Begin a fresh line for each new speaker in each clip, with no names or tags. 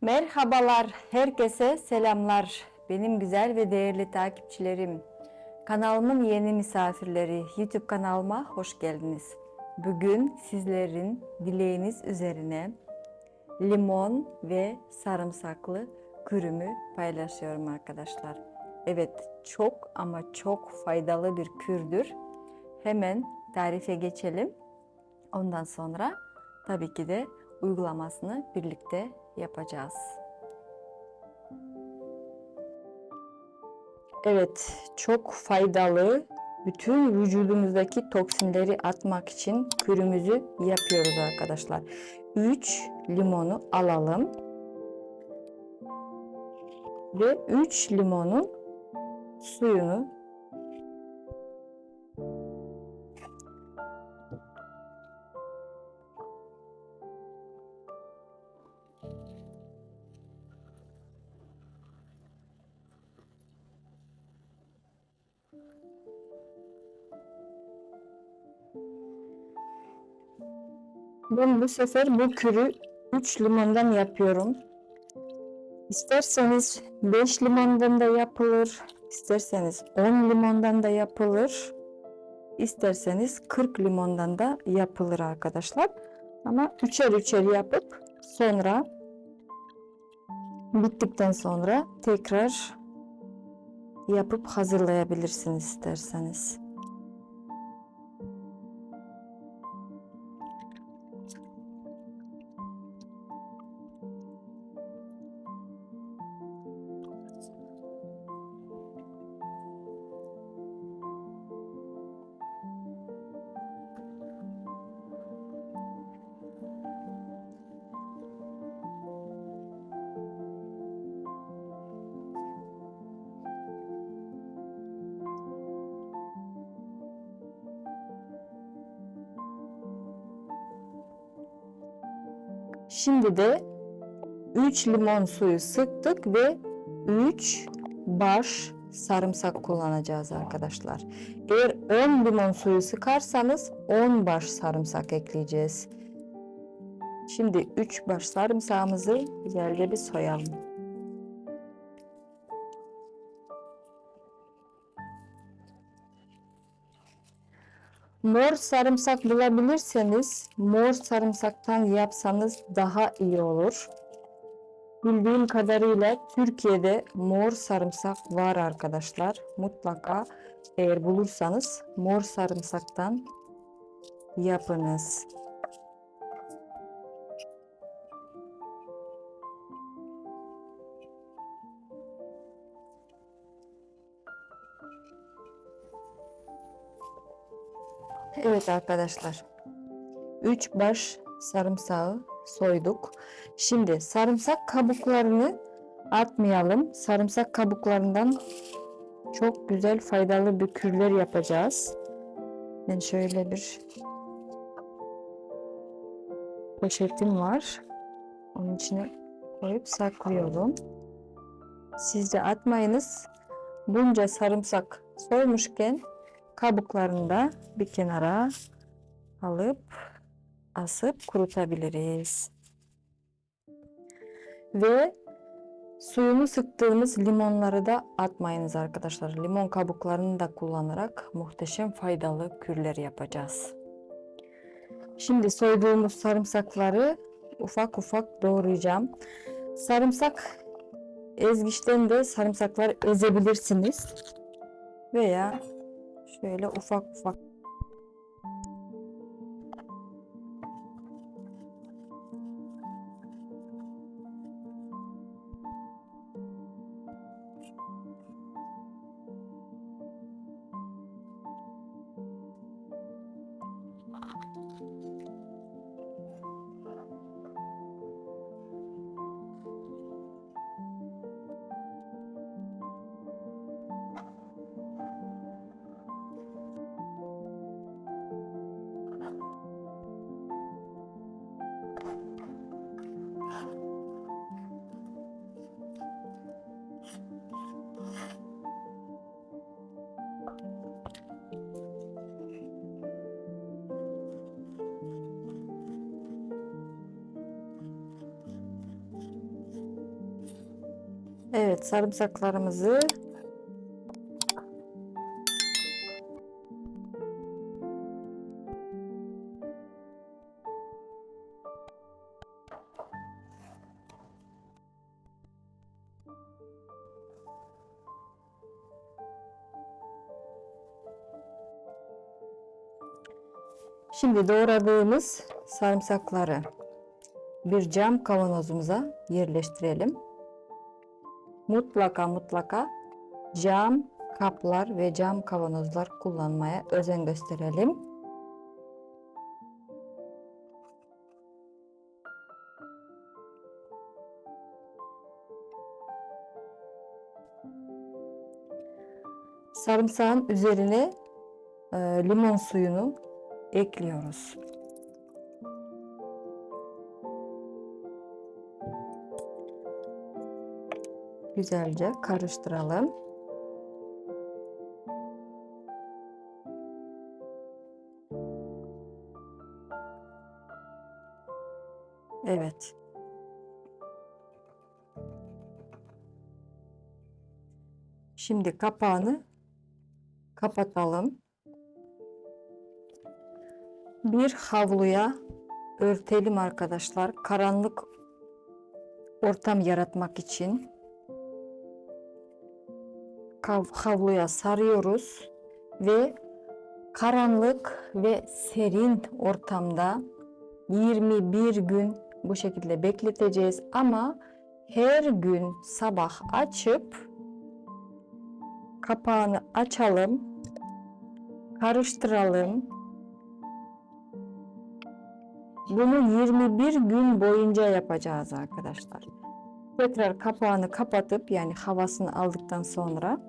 Merhabalar, herkese selamlar. Benim güzel ve değerli takipçilerim. Kanalımın yeni misafirleri, YouTube kanalıma hoş geldiniz. Bugün sizlerin dileğiniz üzerine limon ve sarımsaklı kürümü paylaşıyorum arkadaşlar. Evet, çok ama çok faydalı bir kürdür. Hemen tarife geçelim. Ondan sonra tabii ki de uygulamasını birlikte yapacağız. Evet, çok faydalı. Bütün vücudumuzdaki toksinleri atmak için kürümüzü yapıyoruz arkadaşlar. 3 limonu alalım. Ve 3 limonun suyunu Ben bu sefer bu kürü 3 limondan yapıyorum. İsterseniz 5 limondan da yapılır, isterseniz 10 limondan da yapılır, isterseniz 40 limondan da yapılır arkadaşlar. Ama üçer üçer yapıp sonra bittikten sonra tekrar yapıp hazırlayabilirsiniz isterseniz. Şimdi de 3 limon suyu sıktık ve 3 baş sarımsak kullanacağız arkadaşlar. Eğer 10 limon suyu sıkarsanız 10 baş sarımsak ekleyeceğiz. Şimdi 3 baş sarımsağımızı güzelce bir soyalım. Mor sarımsak bulabilirseniz mor sarımsaktan yapsanız daha iyi olur. Bildiğim kadarıyla Türkiye'de mor sarımsak var arkadaşlar. Mutlaka eğer bulursanız mor sarımsaktan yapınız. Evet arkadaşlar. 3 baş sarımsağı soyduk. Şimdi sarımsak kabuklarını atmayalım. Sarımsak kabuklarından çok güzel faydalı bir kürler yapacağız. Ben şöyle bir poşetim var. Onun içine koyup saklıyorum. Siz de atmayınız. Bunca sarımsak soymuşken kabuklarını da bir kenara alıp asıp kurutabiliriz. Ve suyunu sıktığımız limonları da atmayınız arkadaşlar. Limon kabuklarını da kullanarak muhteşem faydalı kürler yapacağız. Şimdi soyduğumuz sarımsakları ufak ufak doğrayacağım. Sarımsak ezgiçten de sarımsakları ezebilirsiniz. Veya şöyle ufak ufak Evet sarımsaklarımızı Şimdi doğradığımız sarımsakları bir cam kavanozumuza yerleştirelim. Mutlaka mutlaka cam kaplar ve cam kavanozlar kullanmaya özen gösterelim. Sarımsağın üzerine limon suyunu ekliyoruz. Güzelce karıştıralım. Evet. Şimdi kapağını kapatalım. Bir havluya örtelim arkadaşlar. Karanlık ortam yaratmak için havluya sarıyoruz ve karanlık ve serin ortamda 21 gün bu şekilde bekleteceğiz ama her gün sabah açıp kapağını açalım karıştıralım bunu 21 gün boyunca yapacağız arkadaşlar. Tekrar kapağını kapatıp yani havasını aldıktan sonra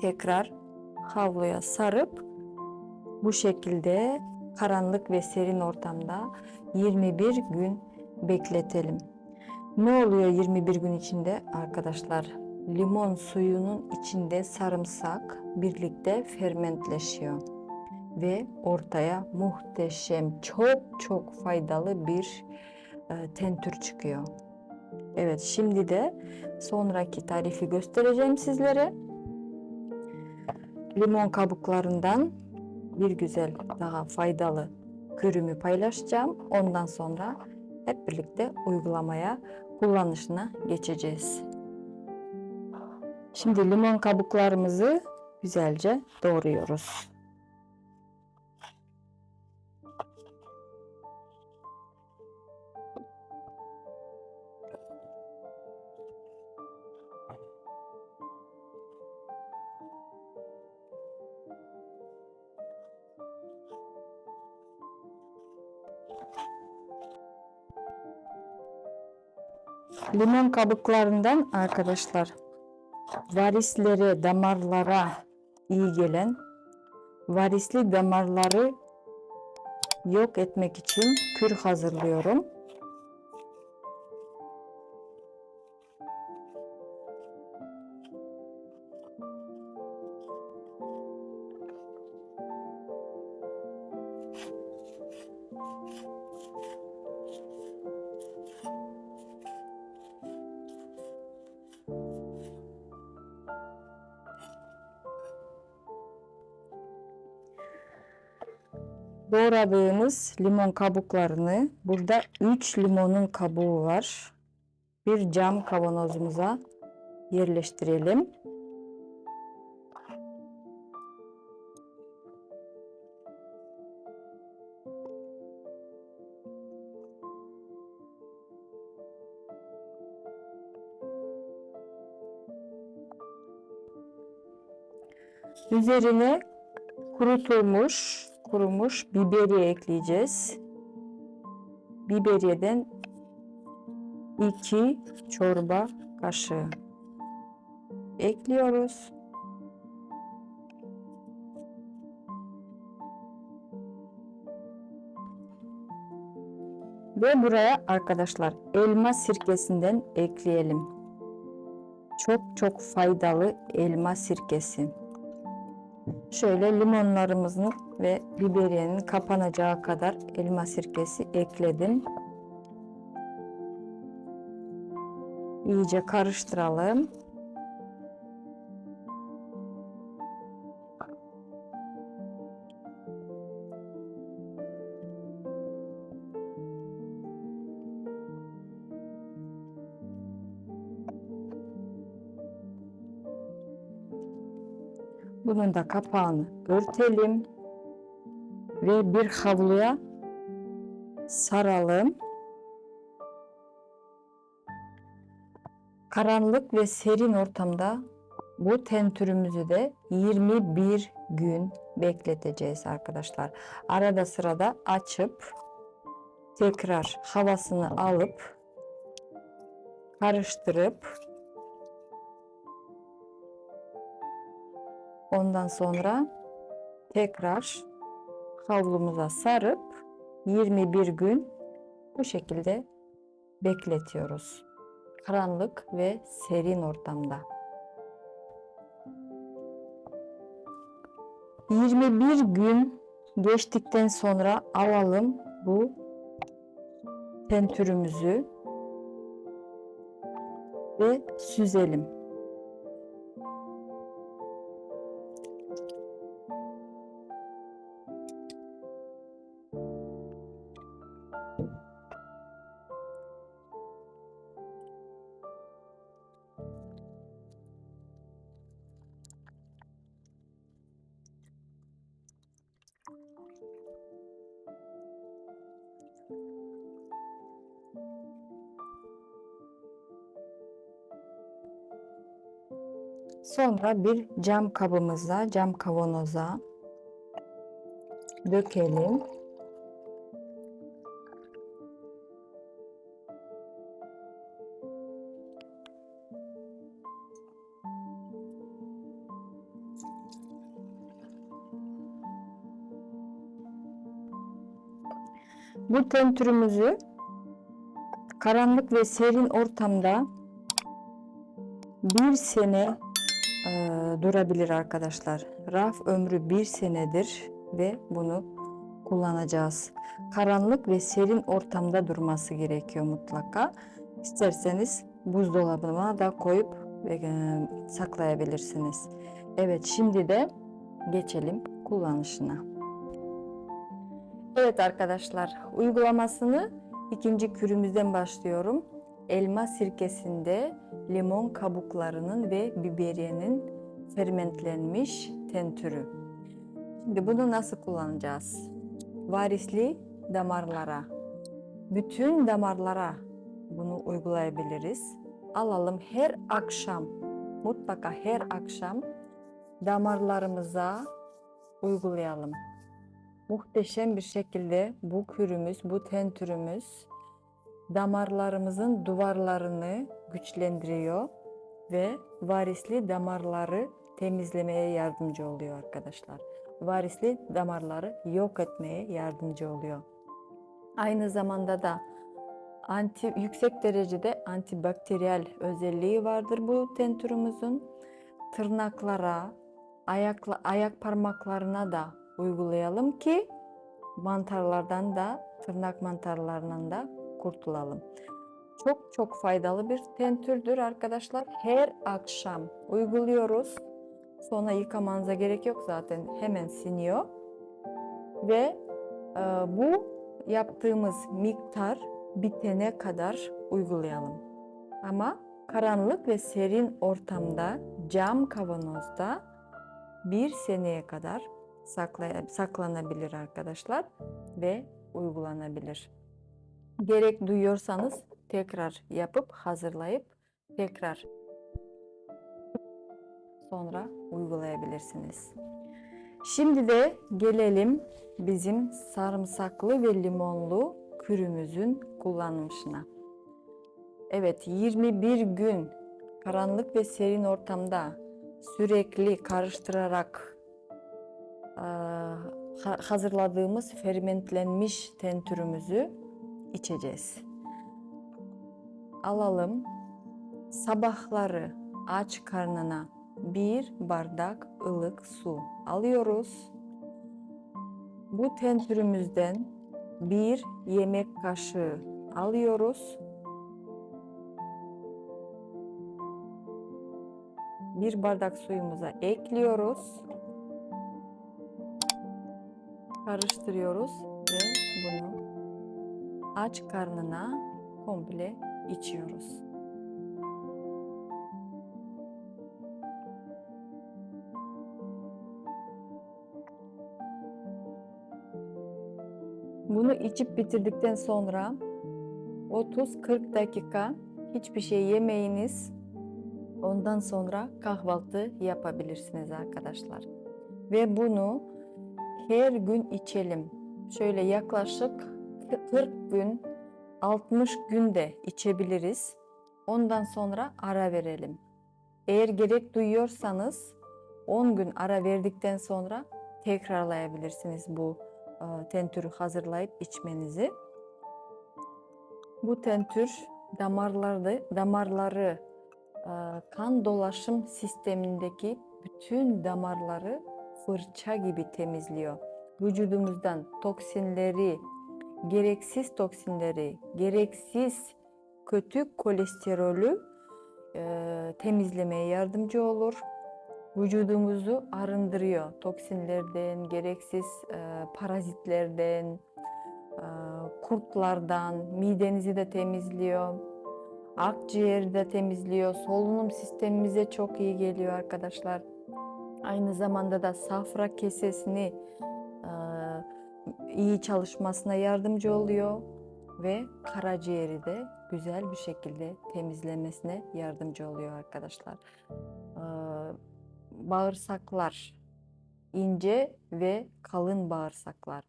tekrar havluya sarıp bu şekilde karanlık ve serin ortamda 21 gün bekletelim. Ne oluyor 21 gün içinde arkadaşlar? Limon suyunun içinde sarımsak birlikte fermentleşiyor ve ortaya muhteşem, çok çok faydalı bir e, tentür çıkıyor. Evet, şimdi de sonraki tarifi göstereceğim sizlere. Limon kabuklarından bir güzel daha faydalı kürümü paylaşacağım. Ondan sonra hep birlikte uygulamaya, kullanışına geçeceğiz. Şimdi limon kabuklarımızı güzelce doğruyoruz. Limon kabuklarından arkadaşlar varislere, damarlara iyi gelen varisli damarları yok etmek için kür hazırlıyorum. Doğradığımız limon kabuklarını burada 3 limonun kabuğu var. Bir cam kavanozumuza yerleştirelim. Üzerine kurutulmuş, kurumuş biberiye ekleyeceğiz. Biberiyeden 2 çorba kaşığı ekliyoruz. Ve buraya arkadaşlar elma sirkesinden ekleyelim. Çok çok faydalı elma sirkesi. Şöyle limonlarımızın ve biberiyenin kapanacağı kadar elma sirkesi ekledim. İyice karıştıralım. Bunun da kapağını örtelim ve bir havluya saralım. Karanlık ve serin ortamda bu tentürümüzü de 21 gün bekleteceğiz arkadaşlar. Arada sırada açıp tekrar havasını alıp karıştırıp ondan sonra tekrar havlumuza sarıp 21 gün bu şekilde bekletiyoruz. Karanlık ve serin ortamda. 21 gün geçtikten sonra alalım bu tentürümüzü ve süzelim. Sonra bir cam kabımıza, cam kavanoza dökelim. Bu tentürümüzü karanlık ve serin ortamda bir sene e, durabilir arkadaşlar. Raf ömrü bir senedir ve bunu kullanacağız. Karanlık ve serin ortamda durması gerekiyor mutlaka. İsterseniz buzdolabına da koyup e, saklayabilirsiniz. Evet şimdi de geçelim kullanışına. Evet arkadaşlar uygulamasını ikinci kürümüzden başlıyorum. Elma sirkesinde limon kabuklarının ve biberiyenin fermentlenmiş tentürü. Şimdi bunu nasıl kullanacağız? Varisli damarlara, bütün damarlara bunu uygulayabiliriz. Alalım her akşam, mutlaka her akşam damarlarımıza uygulayalım. Muhteşem bir şekilde bu kürümüz, bu tentürümüz damarlarımızın duvarlarını güçlendiriyor ve varisli damarları temizlemeye yardımcı oluyor arkadaşlar. Varisli damarları yok etmeye yardımcı oluyor. Aynı zamanda da anti yüksek derecede antibakteriyel özelliği vardır bu tentürümüzün. Tırnaklara, ayakla, ayak parmaklarına da uygulayalım ki mantarlardan da tırnak mantarlarından da kurtulalım. Çok çok faydalı bir tentürdür arkadaşlar. Her akşam uyguluyoruz. Sonra yıkamanıza gerek yok zaten hemen siniyor. Ve e, bu yaptığımız miktar bitene kadar uygulayalım. Ama karanlık ve serin ortamda cam kavanozda bir seneye kadar saklanabilir arkadaşlar ve uygulanabilir. Gerek duyuyorsanız tekrar yapıp hazırlayıp tekrar sonra uygulayabilirsiniz. Şimdi de gelelim bizim sarımsaklı ve limonlu kürümüzün kullanılışına. Evet 21 gün karanlık ve serin ortamda sürekli karıştırarak hazırladığımız fermentlenmiş tentürümüzü içeceğiz. Alalım. Sabahları aç karnına bir bardak ılık su alıyoruz. Bu tentürümüzden bir yemek kaşığı alıyoruz. bir bardak suyumuza ekliyoruz. Karıştırıyoruz aç karnına komple içiyoruz. Bunu içip bitirdikten sonra 30-40 dakika hiçbir şey yemeyiniz. Ondan sonra kahvaltı yapabilirsiniz arkadaşlar. Ve bunu her gün içelim. Şöyle yaklaşık 40 gün 60 günde içebiliriz. Ondan sonra ara verelim. Eğer gerek duyuyorsanız 10 gün ara verdikten sonra tekrarlayabilirsiniz bu e, tentürü hazırlayıp içmenizi. Bu tentür damarları, damarları e, kan dolaşım sistemindeki bütün damarları fırça gibi temizliyor. Vücudumuzdan toksinleri, gereksiz toksinleri, gereksiz kötü kolesterolü e, temizlemeye yardımcı olur. Vücudumuzu arındırıyor toksinlerden, gereksiz e, parazitlerden, e, kurtlardan, midenizi de temizliyor. Akciğeri de temizliyor. Solunum sistemimize çok iyi geliyor arkadaşlar. Aynı zamanda da safra kesesini iyi çalışmasına yardımcı oluyor ve karaciğeri de güzel bir şekilde temizlemesine yardımcı oluyor arkadaşlar. E, bağırsaklar ince ve kalın bağırsaklar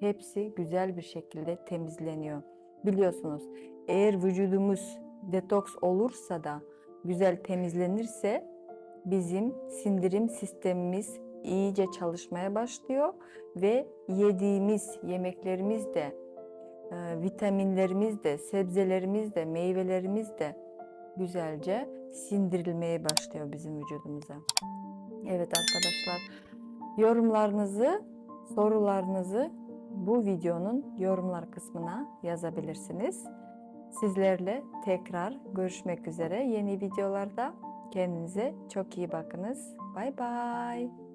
hepsi güzel bir şekilde temizleniyor. Biliyorsunuz eğer vücudumuz detoks olursa da güzel temizlenirse bizim sindirim sistemimiz iyice çalışmaya başlıyor ve yediğimiz yemeklerimiz de e, vitaminlerimiz de sebzelerimiz de meyvelerimiz de güzelce sindirilmeye başlıyor bizim vücudumuza. Evet arkadaşlar yorumlarınızı sorularınızı bu videonun yorumlar kısmına yazabilirsiniz. Sizlerle tekrar görüşmek üzere yeni videolarda. Kendinize çok iyi bakınız. Bay bay.